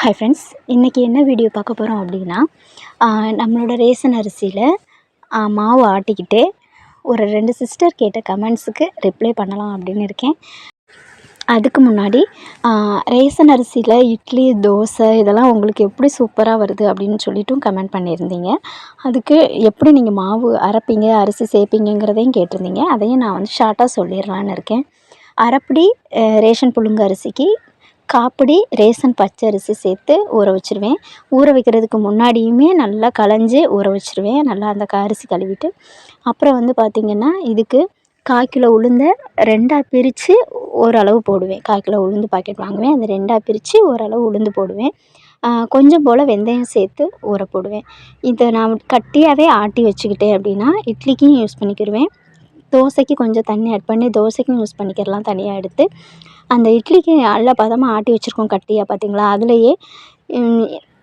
Hi friends இன்றைக்கி என்ன video பார்க்க போகிறோம் அப்படின்னா நம்மளோட ரேஷன் அரிசியில் மாவு ஆட்டிக்கிட்டு ஒரு ரெண்டு சிஸ்டர் கேட்ட கமெண்ட்ஸுக்கு ரிப்ளை பண்ணலாம் அப்படின்னு இருக்கேன். அதுக்கு முன்னாடி ரேசன் அரிசியில் இட்லி தோசை இதெல்லாம் உங்களுக்கு எப்படி சூப்பராக வருது அப்படின்னு சொல்லிட்டும் கமெண்ட் பண்ணியிருந்தீங்க. அதுக்கு எப்படி நீங்கள் மாவு அரைப்பீங்க அரிசி சேர்ப்பீங்கிறதையும் கேட்டிருந்தீங்க. அதையும் நான் வந்து ஷார்ட்டாக சொல்லிடலான்னு இருக்கேன். அரைப்படி ரேஷன் புழுங்க அரிசிக்கு காப்படி ரேசன் பச்சை அரிசி சேர்த்து ஊற வச்சுருவேன். ஊற வைக்கிறதுக்கு முன்னாடியுமே நல்லா களைஞ்சி ஊற வச்சுருவேன். நல்லா அந்த அரிசி கழுவிட்டு. அப்புறம் வந்து பார்த்திங்கன்னா இதுக்கு கால் கிலோ உளுந்தை ரெண்டாக பிரித்து ஓரளவு போடுவேன். கால் கிலோ உளுந்து பாக்கெட் வாங்குவேன். அந்த ரெண்டாக பிரித்து ஓரளவு உளுந்து போடுவேன். கொஞ்சம் போல் வெந்தயம் சேர்த்து ஊற போடுவேன். இதை நான் கட்டியாகவே ஆட்டி வச்சுக்கிட்டேன் அப்படின்னா இட்லிக்கும் யூஸ் பண்ணிக்கிடுவேன் தோசைக்கு கொஞ்சம் தண்ணி ஆட் பண்ணி தோசைக்கும் யூஸ் பண்ணிக்கிறலாம் தனியாக எடுத்து. அந்த இட்லிக்கு நல்லா பதமாக ஆட்டி வச்சுருக்கோம் கட்டியாக பார்த்தீங்களா அதுலேயே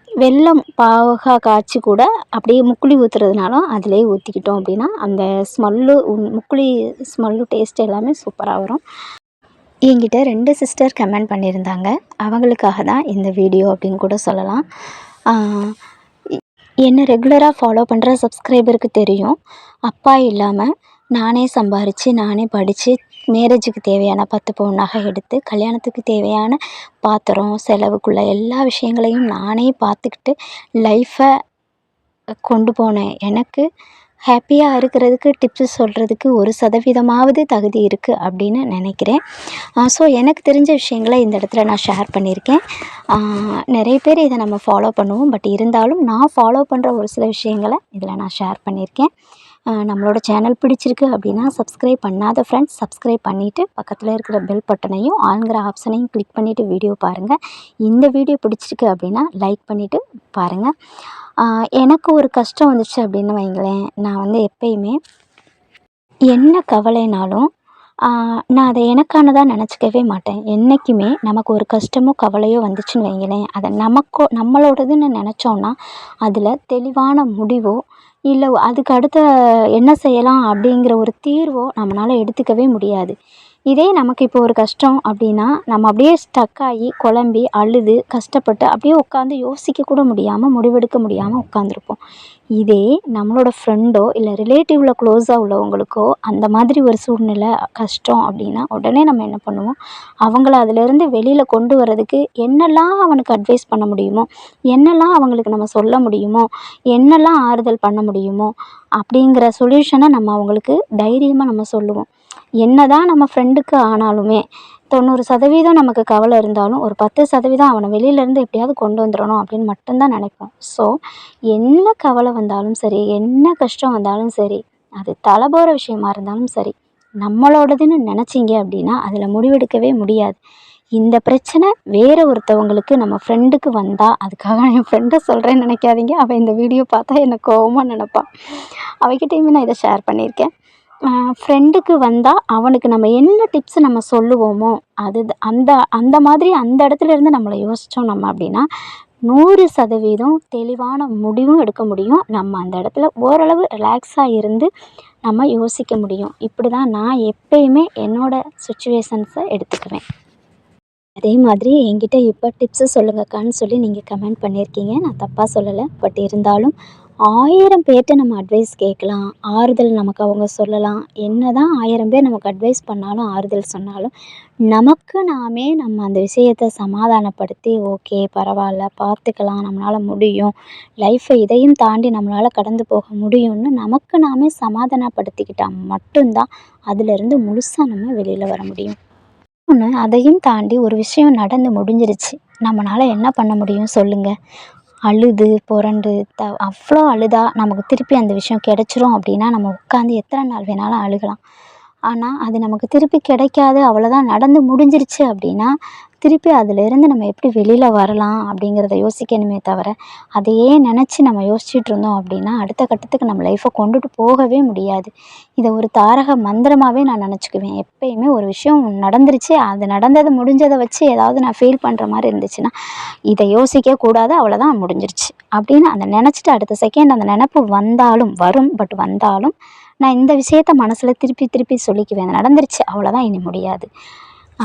வெல்லம் பாகா காய்ச்சி கூட அப்படியே முக்குளி ஊற்றுறதுனாலும் அதிலே ஊற்றிக்கிட்டோம் அப்படின்னா அந்த ஸ்மெல்லு முக்குளி ஸ்மெல்லு டேஸ்ட் எல்லாமே சூப்பராக வரும். என்கிட்ட ரெண்டு சிஸ்டர் கமெண்ட் பண்ணியிருந்தாங்க. அவங்களுக்காக தான் இந்த வீடியோ அப்படின்னு கூட சொல்லலாம். என்னை ரெகுலராக ஃபாலோ பண்ணுற சப்ஸ்கிரைபருக்கு தெரியும். அப்பா இல்லாமல் நானே சம்பாரித்து நானே படித்து மேரேஜுக்கு தேவையான பத்து பவுன் நகை எடுத்து கல்யாணத்துக்கு தேவையான பாத்திரம் செலவுக்குள்ள எல்லா விஷயங்களையும் நானே பார்த்துக்கிட்டு லைஃப்பை கொண்டு போனேன். எனக்கு ஹாப்பியாக இருக்கிறதுக்கு டிப்ஸு சொல்கிறதுக்கு ஒரு சதவீதமாவது தகுதி இருக்குது அப்படின்னு நினைக்கிறேன். ஸோ எனக்கு தெரிஞ்ச விஷயங்களை இந்த இடத்துல நான் ஷேர் பண்ணியிருக்கேன். நிறைய பேர் இதை நம்ம ஃபாலோ பண்ணுவோம். பட் இருந்தாலும் நான் ஃபாலோ பண்ணுற ஒரு சில விஷயங்களை இதில் நான் ஷேர் பண்ணியிருக்கேன். நம்மளோட சேனல் பிடிச்சிருக்கு அப்படின்னா சப்ஸ்கிரைப் பண்ணாத ஃப்ரெண்ட்ஸ் சப்ஸ்கிரைப் பண்ணிவிட்டு பக்கத்தில் இருக்கிற பெல் பட்டனையும் ஆளுங்கிற ஆப்ஷனையும் கிளிக் பண்ணிவிட்டு வீடியோ பாருங்கள் இந்த வீடியோ பிடிச்சிருக்கு அப்படின்னா லைக் பண்ணிவிட்டு பாருங்கள் எனக்கு ஒரு கஷ்டம் வந்துச்சு அப்படின்னு வைங்களேன். நான் வந்து எப்பயுமே என்ன கவலைனாலும் நான் அதை எனக்கானதாக நினச்சிக்கவே மாட்டேன். என்றைக்குமே நமக்கு ஒரு கஷ்டமோ கவலையோ வந்துச்சுன்னு வைங்களேன். அதை நமக்கோ நம்மளோடதுன்னு நினச்சோன்னா அதில் தெளிவான முடிவோ இல்லை அதுக்கு அடுத்த என்ன செய்யலாம் அப்படிங்கிற ஒரு தீர்வோ நம்மளால் எடுத்துக்கவே முடியாது. இதே நமக்கு இப்போ ஒரு கஷ்டம் அப்படின்னா நம்ம அப்படியே ஸ்டக் ஆகி குழம்பி அழுது கஷ்டப்பட்டு அப்படியே உட்காந்து யோசிக்க கூட முடியாமல் முடிவெடுக்க முடியாமல் உட்காந்துருப்போம் இதே நம்மளோட ஃப்ரெண்டோ இல்லை ரிலேட்டிவில் க்ளோஸாக உள்ளவங்களுக்கோ அந்த மாதிரி ஒரு சூழ்நிலை கஷ்டம் அப்படின்னா உடனே நம்ம என்ன பண்ணுவோம்? அவங்கள அதிலேருந்து வெளியில் கொண்டு வர்றதுக்கு என்னெல்லாம் அவனுக்கு அட்வைஸ் பண்ண முடியுமோ என்னெல்லாம் அவங்களுக்கு நம்ம சொல்ல முடியுமோ என்னெல்லாம் ஆறுதல் பண்ண முடியுமோ அப்படிங்கிற சொல்யூஷனை நம்ம அவங்களுக்கு தைரியமாக நம்ம சொல்லுவோம். என்ன தான் நம்ம ஃப்ரெண்டுக்கு ஆனாலுமே தொண்ணூறு சதவீதம் நமக்கு கவலை இருந்தாலும் ஒரு பத்து சதவீதம் அவனை வெளியிலேருந்து எப்படியாவது கொண்டு வந்துடணும் அப்படின்னு மட்டும்தான் நினைப்போம். ஸோ என்ன கவலை வந்தாலும் சரி என்ன கஷ்டம் வந்தாலும் சரி அது தலை போகிற விஷயமா இருந்தாலும் சரி நம்மளோடதுன்னு நினச்சிங்க அப்படின்னா அதில் முடிவெடுக்கவே முடியாது. இந்த பிரச்சனை வேறு ஒருத்தவங்களுக்கு நம்ம ஃப்ரெண்டுக்கு வந்தால் அதுக்காக என் ஃப்ரெண்டை சொல்கிறேன்னு நினைக்காதீங்க. அவள் இந்த வீடியோ பார்த்தா என்னை கோபமாக நினப்பான் அவகிட்டையுமே நான் இதை ஷேர் பண்ணியிருக்கேன். ஃப்ரெண்டுக்கு வந்தால் அவனுக்கு நம்ம என்ன டிப்ஸ் நம்ம சொல்லுவோமோ அது அந்த அந்த மாதிரி அந்த இடத்துல இருந்து நம்மளை யோசித்தோம் நம்ம அப்படின்னா நூறு சதவீதம் தெளிவான முடிவும் எடுக்க முடியும். நம்ம அந்த இடத்துல ஓரளவு ரிலாக்ஸாக இருந்து நம்ம யோசிக்க முடியும். இப்படி தான் நான் எப்பயுமே என்னோடய சுச்சுவேஷன்ஸை எடுத்துக்குவேன். அதே மாதிரி என்கிட்ட இப்போ டிப்ஸு சொல்லுங்கக்கான்னு சொல்லி நீங்கள் கமெண்ட் பண்ணியிருக்கீங்க. நான் தப்பாக சொல்லலை. பட் இருந்தாலும் ஆயிரம் பேர்கிட்ட நம்ம அட்வைஸ் கேட்கலாம் ஆறுதல் நமக்கு அவங்க சொல்லலாம். என்ன தான் ஆயிரம் பேர் நமக்கு அட்வைஸ் பண்ணாலும் ஆறுதல் சொன்னாலும் நமக்கு நாமே நம்ம அந்த விஷயத்தை சமாதானப்படுத்தி ஓகே பரவாயில்ல பார்த்துக்கலாம் நம்மளால் முடியும். லைஃப்பை இதையும் தாண்டி நம்மளால் கடந்து போக முடியும்னு நமக்கு நாமே சமாதானப்படுத்திக்கிட்டால் மட்டும்தான் அதிலிருந்து முழுசாக நம்ம வெளியில் வர முடியும். ஒன்று அதையும் தாண்டி ஒரு விஷயம் நடந்து முடிஞ்சிருச்சு. நம்மளால் என்ன பண்ண முடியும் சொல்லுங்கள் அழுது புரண்டு த அவ்வளோ அழுதா நமக்கு திருப்பி அந்த விஷயம் கிடச்சிரும் அப்படின்னா நம்ம உட்காந்து எத்தனை நாள் வேணாலும் அழுகலாம். ஆனால் அது நமக்கு திருப்பி கிடைக்காது. அவ்வளோதான் நடந்து முடிஞ்சிருச்சு அப்படின்னா திருப்பி அதிலிருந்து நம்ம எப்படி வெளியில் வரலாம் அப்படிங்கிறத யோசிக்கணுமே தவிர அதையே நினச்சி நம்ம யோசிச்சுட்டு இருந்தோம் அப்படின்னா அடுத்த கட்டத்துக்கு நம்ம லைஃப்பை கொண்டுட்டு போகவே முடியாது. இதை ஒரு தாரக மந்திரமாகவே நான் நினச்சிக்குவேன். எப்பயுமே ஒரு விஷயம் நடந்துருச்சு அது நடந்தது முடிஞ்சதை வச்சு ஏதாவது நான் ஃபீல் பண்ணுற மாதிரி இருந்துச்சுன்னா இதை யோசிக்க கூடாது அவ்வளோதான் முடிஞ்சிருச்சு அப்படின்னு அந்த நினச்சிட்டு அடுத்த செகண்ட் அந்த நினப்பு வந்தாலும் வரும். பட் வந்தாலும் நான் இந்த விஷயத்த மனசில் திருப்பி திருப்பி சொல்லிக்குவேன். அது நடந்துருச்சு. அவ்வளோதான் இனி முடியாது.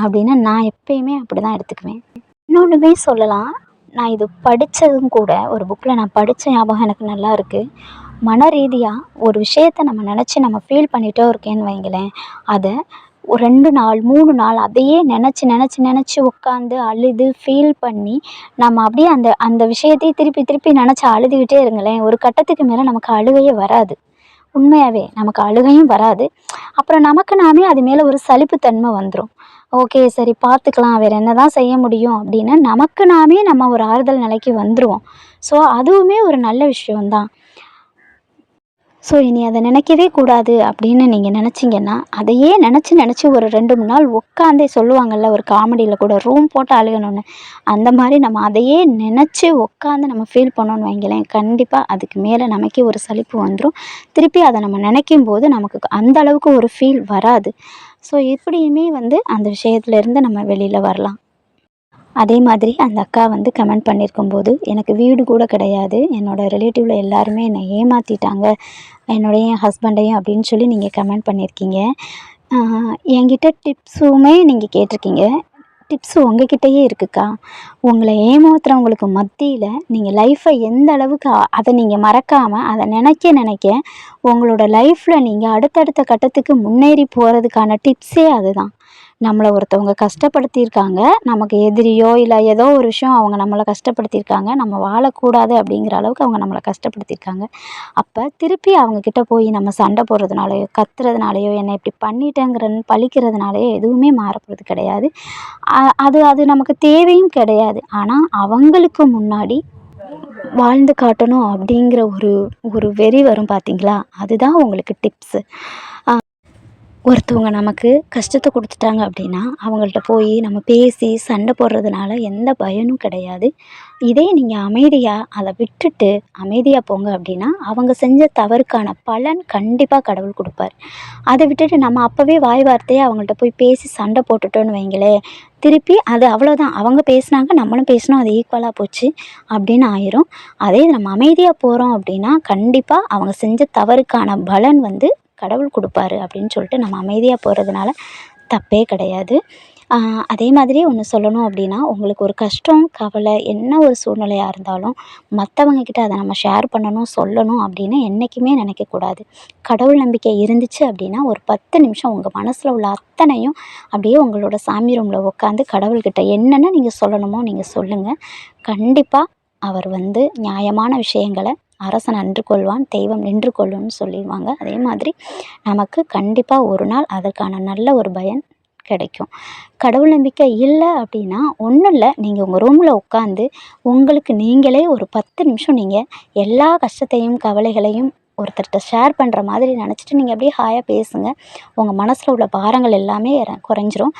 அப்படின்னு நான் எப்பயுமே அப்படி தான் எடுத்துக்குவேன். இன்னொன்றுமே சொல்லலாம். நான் இது படித்ததும் கூட ஒரு புக்கில் நான் படித்த ஞாபகம் எனக்கு நல்லா இருக்குது மன ரீதியாக ஒரு விஷயத்த நம்ம நினச்சி நம்ம ஃபீல் பண்ணிகிட்டே இருக்கேன்னு வைங்களேன். அதை ஒரு ரெண்டு நாள் மூணு நாள் அதையே நினச்சி நினச்சி நினச்சி உட்காந்து அழுது ஃபீல் பண்ணி நம்ம அப்படியே அந்த அந்த விஷயத்தையே திருப்பி திருப்பி நினச்சி அழுதுகிட்டே இருங்களேன். ஒரு கட்டத்துக்கு மேலே நமக்கு அழுகையே வராது. உண்மையாகவே நமக்கு அழுகையும் வராது. அப்புறம் நமக்கு நாமே அது மேலே ஒரு சலிப்புத்தன்மை வந்துடும் ஓகே சரி பார்த்துக்கலாம் வேறு என்ன தான் செய்ய முடியும் அப்படின்னு நமக்கு நாமே நம்ம ஒரு ஆறுதல் நிலைக்கு வந்துடுவோம் ஸோ அதுவுமே ஒரு நல்ல விஷயம்தான். ஸோ இனி அதை நினைக்கவே கூடாது அப்படின்னு நீங்கள் நினச்சிங்கன்னா அதையே நினச்சி நினச்சி ஒரு ரெண்டு மூணு நாள் உட்காந்தே சொல்லுவாங்கள்ல ஒரு காமெடியில் கூட ரூம் போட்டு அழுகணும்னு. அந்த மாதிரி நம்ம அதையே நினச்சி உட்காந்து நம்ம ஃபீல் பண்ணோன்னு வைங்களேன் கண்டிப்பாக அதுக்கு மேலே நமக்கே ஒரு சலிப்பு வந்துடும் திருப்பி அதை நம்ம நினைக்கும் போது நமக்கு அந்த அளவுக்கு ஒரு ஃபீல் வராது. ஸோ இப்படியுமே வந்து அந்த விஷயத்துலேருந்து நம்ம வெளியில் வரலாம். அதே மாதிரி அந்த அக்கா வந்து கமெண்ட் பண்ணியிருக்கும்போது எனக்கு வீடு கூட கிடையாது. என்னோடய ரிலேட்டிவில் எல்லாருமே என்னை ஏமாற்றிட்டாங்க என்னுடைய ஹஸ்பண்டையும் அப்படின்னு சொல்லி நீங்கள் கமெண்ட் பண்ணியிருக்கீங்க என்கிட்ட டிப்ஸுமே நீங்கள் கேட்டிருக்கீங்க. டிப்ஸ் உங்ககிட்டயே இருக்குக்கா. உங்களை ஏமாத்துறவங்களுக்கு மத்தியில் நீங்கள் லைஃப்பை எந்த அளவுக்கு அதை நீங்கள் மறக்காமல் அதை நினைக்க நினைக்க உங்களோட லைஃப்பில் நீங்கள் அடுத்தடுத்த கட்டத்துக்கு முன்னேறி போகிறதுக்கான டிப்ஸே அதுதான். நம்மளை ஒருத்தவங்க கஷ்டப்படுத்தியிருக்காங்க நமக்கு எதிரியோ இல்லை ஏதோ ஒரு விஷயம் அவங்க நம்மளை கஷ்டப்படுத்தியிருக்காங்க நம்ம வாழக்கூடாது அப்படிங்கிற அளவுக்கு அவங்க நம்மளை கஷ்டப்படுத்தியிருக்காங்க. அப்போ திருப்பி அவங்கக்கிட்ட போய் நம்ம சண்டை போடுறதுனாலையோ கத்துறதுனாலையோ என்னை இப்படி பண்ணிட்டேங்கிறன்னு பழிக்கிறதுனாலையோ எதுவுமே மாறப்போகிறது கிடையாது. அது அது நமக்கு தேவையும் கிடையாது. ஆனால் அவங்களுக்கு முன்னாடி வாழ்ந்து காட்டணும் அப்படிங்கிற ஒரு ஒரு வெறி வரும் பார்த்தீங்களா அதுதான் உங்களுக்கு டிப்ஸு ஒருத்தவங்க நமக்கு கஷ்டத்தை கொடுத்துட்டாங்க அப்படின்னா அவங்கள்ட்ட போய் நம்ம பேசி சண்டை போடுறதுனால எந்த பயனும் கிடையாது. இதே நீங்கள் அமைதியாக அதை விட்டுட்டு அமைதியாக போங்க அப்படின்னா அவங்க செஞ்ச தவறுக்கான பலன் கண்டிப்பாக கடவுள் கொடுப்பார். அதை விட்டுட்டு நம்ம அப்போவே வாய் வார்த்தையாக அவங்கள்ட்ட போய் பேசி சண்டை போட்டுட்டோன்னு வைங்களேன் திருப்பி அது அவ்வளோதான் அவங்க பேசுனாங்க நம்மளும் பேசினோம் அது ஈக்குவலாக போச்சு அப்படின்னு ஆயிரும். அதே நம்ம அமைதியாக போகிறோம் அப்படின்னா கண்டிப்பாக அவங்க செஞ்ச தவறுக்கான பலன் வந்து கடவுள் கொடுப்பாரு அப்படின்னு சொல்லிட்டு நம்ம அமைதியாக போகிறதுனால தப்பே கிடையாது. அதே மாதிரி ஒன்று சொல்லணும் அப்படின்னா உங்களுக்கு ஒரு கஷ்டம் கவலை என்ன ஒரு சூழ்நிலையாக இருந்தாலும் மற்றவங்கக்கிட்ட அதை நம்ம ஷேர் பண்ணணும் சொல்லணும் அப்படின்னு என்றைக்குமே நினைக்கக்கூடாது கடவுள் நம்பிக்கை இருந்துச்சு அப்படின்னா ஒரு பத்து நிமிஷம் உங்கள் மனசில் உள்ள அத்தனையும் அப்படியே உங்களோட சாமி ரூமில் உட்காந்து கடவுள்கிட்ட என்னென்ன நீங்கள் சொல்லணுமோ நீங்கள் சொல்லுங்கள் கண்டிப்பாக அவர் வந்து நியாயமான விஷயங்களை அரசன் அன்று கொள்வான் தெய்வம் நின்று கொள்ளும்னு சொல்லிடுவாங்க. அதே மாதிரி நமக்கு கண்டிப்பாக ஒரு நாள் அதற்கான நல்ல ஒரு பயன் கிடைக்கும். கடவுள் நம்பிக்கை இல்லை அப்படின்னா ஒன்றும் இல்லை. நீங்கள் உங்கள் ரூமில் உட்காந்து உங்களுக்கு நீங்களே ஒரு பத்து நிமிஷம் நீங்கள் எல்லா கஷ்டத்தையும் கவலைகளையும் ஒருத்தர்கிட்ட ஷேர் பண்ணுற மாதிரி நினச்சிட்டு நீங்கள் அப்படியே ஹாயாக பேசுங்க. உங்கள் மனசில் உள்ள பாரங்கள் எல்லாமே குறைஞ்சிரும்.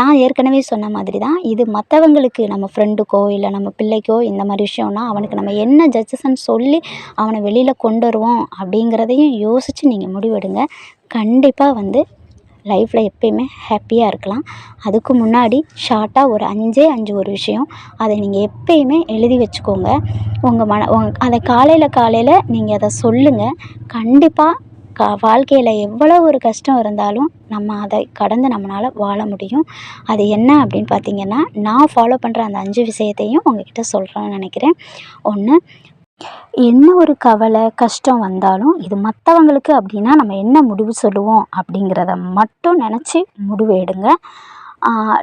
நான் ஏற்கனவே சொன்ன மாதிரி தான் இது மற்றவங்களுக்கு நம்ம ஃப்ரெண்டுக்கோ இல்லை நம்ம பிள்ளைக்கோ இந்த மாதிரி விஷயம்னா அவனுக்கு நம்ம என்ன ஜட்ஜஸ்ன்னு சொல்லி அவனை வெளியில் கொண்டு வருவோம் அப்படிங்கிறதையும் யோசித்து நீங்கள் முடிவெடுங்க. கண்டிப்பாக வந்து லைஃப்பில் எப்பயுமே ஹாப்பியாக இருக்கலாம். அதுக்கு முன்னாடி ஷார்ட்டாக ஒரு அஞ்சே அஞ்சு ஒரு விஷயம். அதை நீங்கள் எப்பயுமே எழுதி வச்சுக்கோங்க. உங்கள் மன உங் அதை காலையில் காலையில் நீங்கள் அதை சொல்லுங்கள் கண்டிப்பாக க வாழ்க்கையில் எவ்வளோ ஒரு கஷ்டம் இருந்தாலும் நம்ம அதை கடந்து நம்மளால் வாழ முடியும். அது என்ன அப்படின்னு பார்த்தீங்கன்னா நான் ஃபாலோ பண்ணுற அந்த அஞ்சு விஷயத்தையும் உங்ககிட்ட சொல்கிறேன்னு நினைக்கிறேன். ஒன்று என்ன ஒரு கவலை கஷ்டம் வந்தாலும் இது மற்றவங்களுக்கு அப்படின்னா நம்ம என்ன முடிவு சொல்லுவோம் அப்படிங்கிறத மட்டும் நினச்சி முடிவு எடுங்க.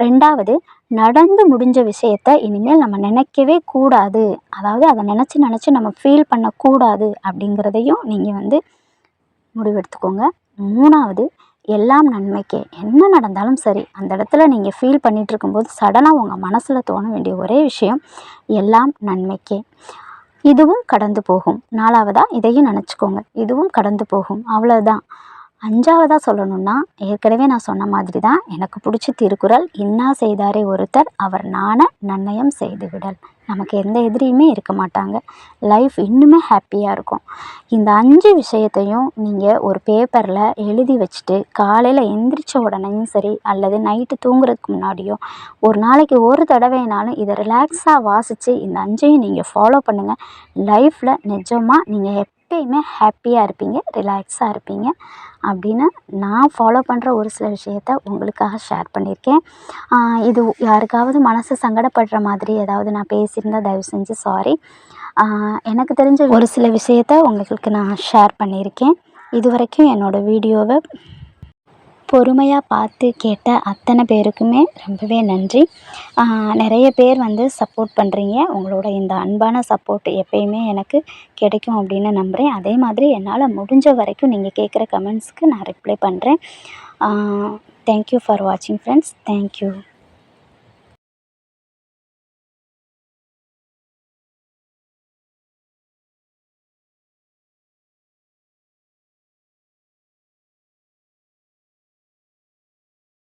ரெண்டாவது நடந்து முடிஞ்ச விஷயத்த இனிமேல் நம்ம நினைக்கவே கூடாது. அதாவது அதை நினச்சி நினச்சி நம்ம ஃபீல் பண்ணக்கூடாது அப்படிங்கிறதையும் நீங்கள் வந்து முடிவெடுத்துக்கோங்க. மூணாவது எல்லாம் நன்மைக்கே. என்ன நடந்தாலும் சரி அந்த இடத்துல நீங்கள் ஃபீல் பண்ணிகிட்டு இருக்கும்போது சடனாக உங்கள் மனசில் தோண வேண்டிய ஒரே விஷயம் எல்லாம் நன்மைக்கே. இதுவும் கடந்து போகும். நாலாவதாக இதையும் நினச்சிக்கோங்க. இதுவும் கடந்து போகும். அவ்வளோதான் அஞ்சாவதாக சொல்லணும்னா ஏற்கனவே நான் சொன்ன மாதிரி தான் எனக்கு பிடிச்ச திருக்குறள் இன்னா செய்தாரே ஒருத்தர் அவர் நாண நன்னயம் செய்து விடல் நமக்கு எந்த எதிரியுமே இருக்க மாட்டாங்க. லைஃப் இன்னுமே ஹாப்பியாக இருக்கும். இந்த அஞ்சு விஷயத்தையும் நீங்கள் ஒரு பேப்பரில் எழுதி வச்சுட்டு காலையில் எந்திரிச்ச உடனேயும் சரி அல்லது நைட்டு தூங்குறதுக்கு முன்னாடியோ ஒரு நாளைக்கு ஒரு தடவைனாலும் இதை ரிலாக்ஸாக வாசித்து இந்த அஞ்சையும் நீங்கள் ஃபாலோ பண்ணுங்கள் லைஃப்பில் நிஜமாக நீங்கள் எப்பயுமே ஹாப்பியாக இருப்பீங்க ரிலாக்ஸாக இருப்பீங்க. அப்படின்னு நான் ஃபாலோ பண்ணுற ஒரு சில விஷயத்த உங்களுக்காக ஷேர் பண்ணியிருக்கேன். இது யாருக்காவது மனசு சங்கடப்படுற மாதிரி ஏதாவது நான் பேசியிருந்தால் தயவு செஞ்சு சாரி எனக்கு தெரிஞ்ச ஒரு சில விஷயத்த உங்களுக்கு நான் ஷேர் பண்ணியிருக்கேன். இது வரைக்கும் என்னோடய வீடியோவை பொறுமையாக பார்த்து கேட்ட அத்தனை பேருக்குமே ரொம்பவே நன்றி. நிறைய பேர் வந்து சப்போர்ட் பண்ணுறீங்க உங்களோட இந்த அன்பான சப்போர்ட் எப்பயுமே எனக்கு கிடைக்கும் அப்படின்னு நம்புகிறேன் அதே மாதிரி என்னால் முடிஞ்ச வரைக்கும் நீங்கள் கேட்குற கமெண்ட்ஸ்க்கு நான் ரிப்ளை பண்ணுறேன் தேங்க்யூ ஃபார் வாட்சிங் ஃப்ரெண்ட்ஸ் தேங்க்யூ